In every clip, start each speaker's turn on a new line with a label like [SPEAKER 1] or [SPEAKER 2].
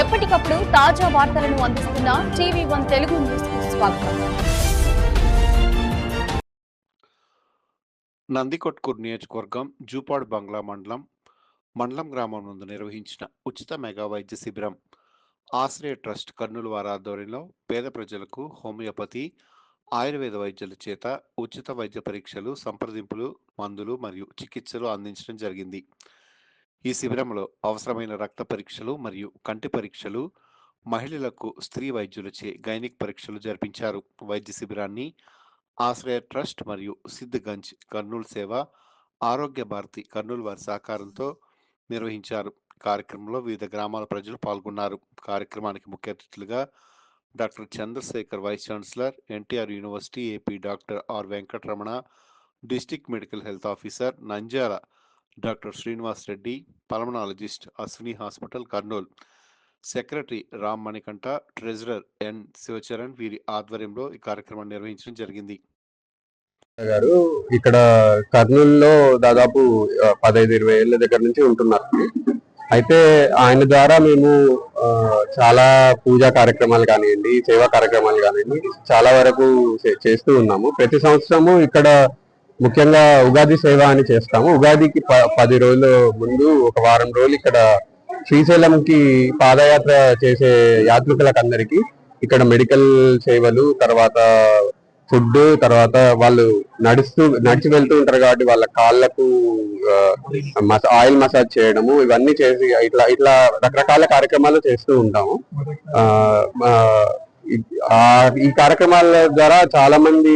[SPEAKER 1] ఎప్పటికప్పుడు తాజా వార్తలను అందిస్తున్న టీవీ వన్ తెలుగు న్యూస్ స్వాగతం.
[SPEAKER 2] నందికొట్కూరు నియోజకవర్గం జూపాడు బంగ్లా మండలం మండలం గ్రామం నుండి నిర్వహించిన ఉచిత మెగా వైద్య శిబిరం ఆశ్రయ ట్రస్ట్ కర్నూలు వారి ఆధ్వర్యంలో పేద ప్రజలకు హోమియోపతి ఆయుర్వేద వైద్యుల చేత ఉచిత వైద్య పరీక్షలు సంప్రదింపులు మందులు మరియు చికిత్సలు అందించడం జరిగింది. ఈ శిబిరంలో అవసరమైన రక్త పరీక్షలు మరియు కంటి పరీక్షలు మహిళలకు స్త్రీ వైద్యులచే గైనిక్ పరీక్షలు జరిపించారు. వైద్య శిబిరాన్ని ఆశ్రయ ట్రస్ట్ మరియు సిద్ధిగంజ్ కర్నూలు సేవ ఆరోగ్య భారతి కర్నూలు వారి సహకారంతో నిర్వహించారు. కార్యక్రమంలో వివిధ గ్రామాల ప్రజలు పాల్గొన్నారు. కార్యక్రమానికి ముఖ్య అతిథులుగా doctor Chandrashekar vice chancellor NTR university AP doctor R Venkataramana district medical health officer Nanjala doctor Srinivas Reddy pulmonologist Ashwini hospital Kurnool. Secretary Ram Manikanta treasurer N Sivacharan వీరి ఆధ్వర్యంలో ఈ కార్యక్రమాన్ని నిర్వహించడం జరిగింది.
[SPEAKER 3] గారు ఇక్కడ కర్నూలులో దాదాపు పదహైదు ఇరవై ఏళ్ళ దగ్గర నుంచి ఉంటున్నారు. అయితే ఆయన ద్వారా మేము చాలా పూజా కార్యక్రమాలు కానివ్వండి సేవా కార్యక్రమాలు కానివ్వండి చాలా వరకు చే- చేస్తూ ఉన్నాము. ప్రతి సంవత్సరము ఇక్కడ ముఖ్యంగా ఉగాది సేవ అని చేస్తాము. ఉగాదికి ప- పది రోజుల ముందు ఒక వారం రోజులు ఇక్కడ శ్రీశైలంకి పాదయాత్ర చేసే యాత్రికులకు అందరికీ ఇక్కడ మెడికల్ సేవలు తర్వాత ఫుడ్ తర్వాత వాళ్ళు నడుస్తూ నడిచి వెళ్తూ ఉంటారు కాబట్టి వాళ్ళ కాళ్ళకు ఆయిల్ మసాజ్ చేయడము ఇవన్నీ చేసి ఇట్లా ఇట్లా రకరకాల కార్యక్రమాలు చేస్తూ ఉంటాము. మా, ఈ- ఆ, ఈ కార్యక్రమాల ద్వారా చాలా మంది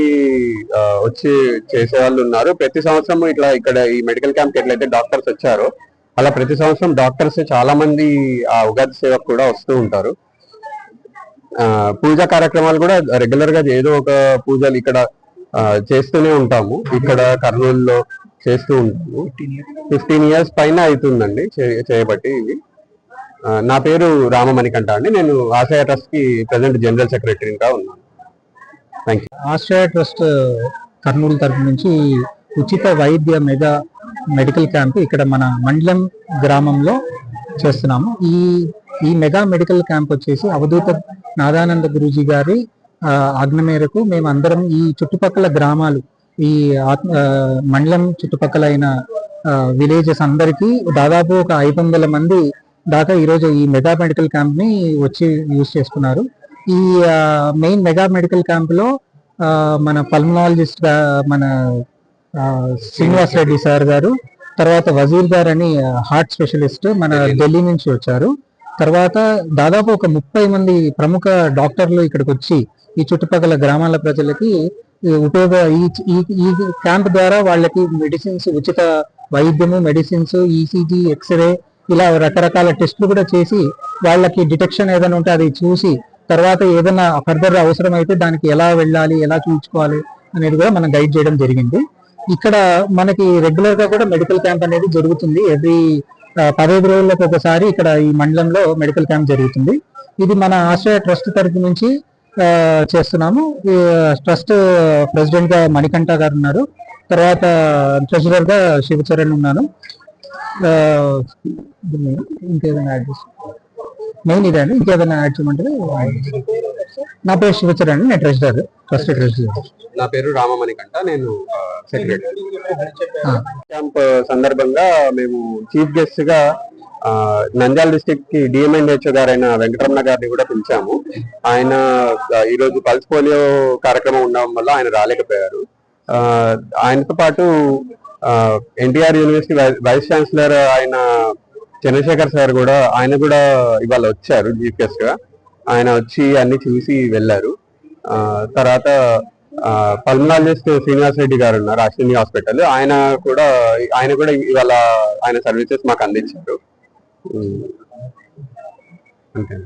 [SPEAKER 3] వచ్చి చేసే వాళ్ళు ఉన్నారు. ప్రతి సంవత్సరం ఇట్లా ఇక్కడ ఈ మెడికల్ క్యాంప్ ఎట్లయితే డాక్టర్స్ వచ్చారో అలా ప్రతి సంవత్సరం డాక్టర్స్ చాలా మంది ఆ ఉగాది సేవకు కూడా వస్తూ ఉంటారు. ఆ, పూజా కార్యక్రమాలు కూడా రెగ్యులర్గా ఏదో ఒక పూజలు ఇక్కడ చేస్తూనే ఉంటాము. ఇక్కడ కర్నూలులో చేస్తూ ఉంటాము. ఫిఫ్టీన్ ఇయర్స్ పైన అవుతుందండి చే- చేయబట్టి ఇవి నా పేరు రామమణికంట అండి. నేను ఆశ్రయ ట్రస్ట్కి ప్రజెంట్ జనరల్ సెక్రటరీగా ఉన్నాను. Thank you
[SPEAKER 4] Ashraya trust Kurnool తరఫు నుంచి ఉచిత వైద్య మెగా మెడికల్ క్యాంప్ ఇక్కడ మన మండలం గ్రామంలో చేస్తున్నాము. ఈ ఈ మెగా మెడికల్ క్యాంప్ వచ్చేసి అవధూత నాదానంద గురూజీ గారి ఆ, ఆజ్ఞ మేరకు మేము అందరం ఈ చుట్టుపక్కల గ్రామాలు ఈ ఆ, మండలం చుట్టుపక్కల అయిన విలేజెస్ అందరికీ దాదాపు ఒక ఐదు వందల మంది దాకా ఈరోజు ఈ మెగా మెడికల్ క్యాంప్ని వచ్చి యూజ్ చేసుకున్నారు. ఈ మెయిన్ మెగా మెడికల్ క్యాంప్లో మన పల్మనాలజిస్ట్ మన శ్రీనివాస్ రెడ్డి సార్ గారు తర్వాత వజీర్ గారు అని హార్ట్ స్పెషలిస్ట్ మన ఢిల్లీ నుంచి వచ్చారు. తర్వాత దాదాపు ఒక ముప్పై మంది ప్రముఖ డాక్టర్లు ఇక్కడికి వచ్చి ఈ చుట్టుపక్కల గ్రామాల ప్రజలకి ఉపయోగ ఈ ఈ ఈ క్యాంప్ ద్వారా వాళ్ళకి మెడిసిన్స్ ఉచిత వైద్యము మెడిసిన్స్ ఈసీజీ ఎక్స్రే ఇలా రకరకాల టెస్టులు కూడా చేసి వాళ్ళకి డిటెక్షన్ ఏదైనా ఉంటే అది చూసి తర్వాత ఏదైనా ఫర్దర్ అవసరం అయితే దానికి ఎలా వెళ్ళాలి ఎలా చూసుకోవాలి అనేది కూడా మనం గైడ్ చేయడం జరిగింది. ఇక్కడ మనకి రెగ్యులర్గా కూడా మెడికల్ క్యాంప్ అనేది జరుగుతుంది. ఎవ్రీ పదహైదు రోజులకు ఒకసారి ఇక్కడ ఈ మండలంలో మెడికల్ క్యాంప్ జరుగుతుంది. ఇది మన ఆశ్రయ ట్రస్ట్ తరఫు నుంచి చేస్తున్నాము. ఈ ట్రస్ట్ ప్రెసిడెంట్గా మణికంఠ గారు ఉన్నారు. తర్వాత ట్రెజరర్గా శివచరణ్ ఉన్నాను. ఇంకేదైనా యాడ్ చేసి మెయిన్ ఇదే అండి. ఇంకేదైనా యాడ్ చేయమంటే నా పేరు శివచరణ్ నేను ట్రెజరర్ ట్రస్ట్ ట్రెజరర్
[SPEAKER 3] నా పేరు రామమణికంఠ. నేను సెక్రటరీ. క్యాంప్ సందర్భంగా మేము చీఫ్ గెస్ట్గా నంద్యాల డిస్టిక్కి డిఎంఎన్హెచ్ఓ గారైన వెంకటరమణ గారిని కూడా పిలిచాము. ఆయన ఈ రోజు పల్స్ పోలియో కార్యక్రమం ఉండడం వల్ల ఆయన రాలేకపోయారు. ఆయనతో పాటు ఎన్టీఆర్ యూనివర్సిటీ వైస్ ఛాన్సలర్ ఆయన చంద్రశేఖర్ సార్ కూడా ఆయన కూడా ఇవాళ వచ్చారు జీపీఎస్గా. ఆయన వచ్చి అన్ని చూసి వెళ్ళారు. తర్వాత పల్మనాలజిస్ట్ శ్రీనివాస్ రెడ్డి గారు ఉన్నారు అశ్విని హాస్పిటల్. ఆయన కూడా ఆయన కూడా ఇవాళ ఆయన సర్వీసెస్ మాకు అందించారు. అంతే.